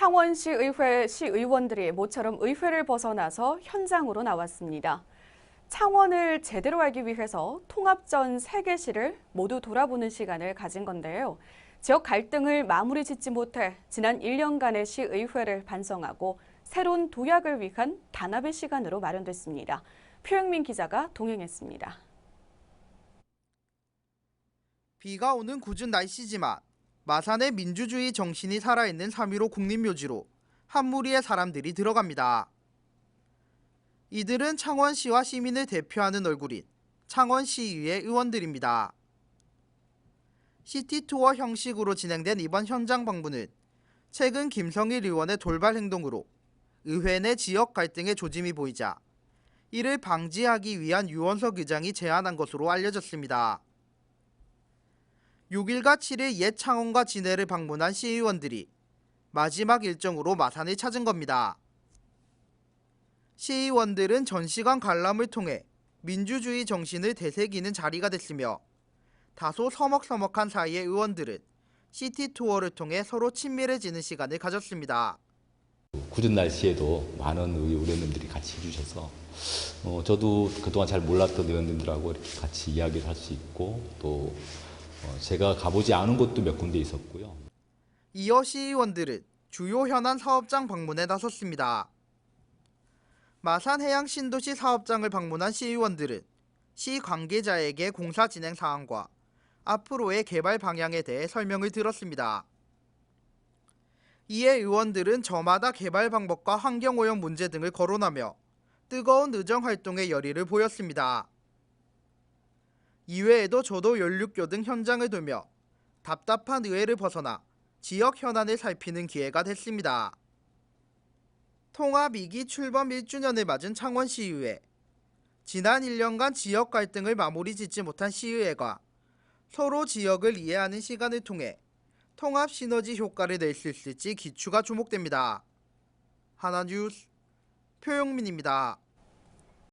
창원시 의회 시의원들이 모처럼 의회를 벗어나서 현장으로 나왔습니다. 창원을 제대로 알기 위해서 통합전 세개시를 모두 돌아보는 시간을 가진 건데요. 지역 갈등을 마무리 짓지 못해 지난 1년간의 시의회를 반성하고 새로운 도약을 위한 단합의 시간으로 마련됐습니다. 표영민 기자가 동행했습니다. 비가 오는 궂은 날씨지만 마산의 민주주의 정신이 살아있는 3.15 국립묘지로 한 무리의 사람들이 들어갑니다. 이들은 창원시와 시민을 대표하는 얼굴인 창원시의회 의원들입니다. 시티투어 형식으로 진행된 이번 현장 방문은 최근 김성일 의원의 돌발 행동으로 의회 내 지역 갈등의 조짐이 보이자 이를 방지하기 위한 유원석 의장이 제안한 것으로 알려졌습니다. 6일과 7일 옛 창원과 진해를 방문한 시의원들이 마지막 일정으로 마산을 찾은 겁니다. 시의원들은 전시관 관람을 통해 민주주의 정신을 되새기는 자리가 됐으며 다소 서먹서먹한 사이의 의원들은 시티 투어를 통해 서로 친밀해지는 시간을 가졌습니다. 굳은 날씨에도 많은 의- 의원님들이 같이 해주셔서 어, 저도 그동안 잘 몰랐던 의원님들하고 이렇게 같이 이야기를 할 수 있고 또 어, 제가 가보지 않은 곳도 몇 군데 있었고요. 이어 시의원들은 주요 현안 사업장 방문에 나섰습니다. 마산 해양 신도시 사업장을 방문한 시의원들은 시 관계자에게 공사 진행 사항과 앞으로의 개발 방향에 대해 설명을 들었습니다. 이에 의원들은 저마다 개발 방법과 환경오염 문제 등을 거론하며 뜨거운 의정 활동의 열의를 보였습니다. 이외에도 저도 연륙교 등 현장을 돌며 답답한 의회를 벗어나 지역 현안을 살피는 기회가 됐습니다. 통합 2기 출범 1주년을 맞은 창원시의회. 지난 1년간 지역 갈등을 마무리 짓지 못한 시의회가 서로 지역을 이해하는 시간을 통해 통합 시너지 효과를 낼 수 있을지 기추가 주목됩니다. 하나뉴스 표용민입니다.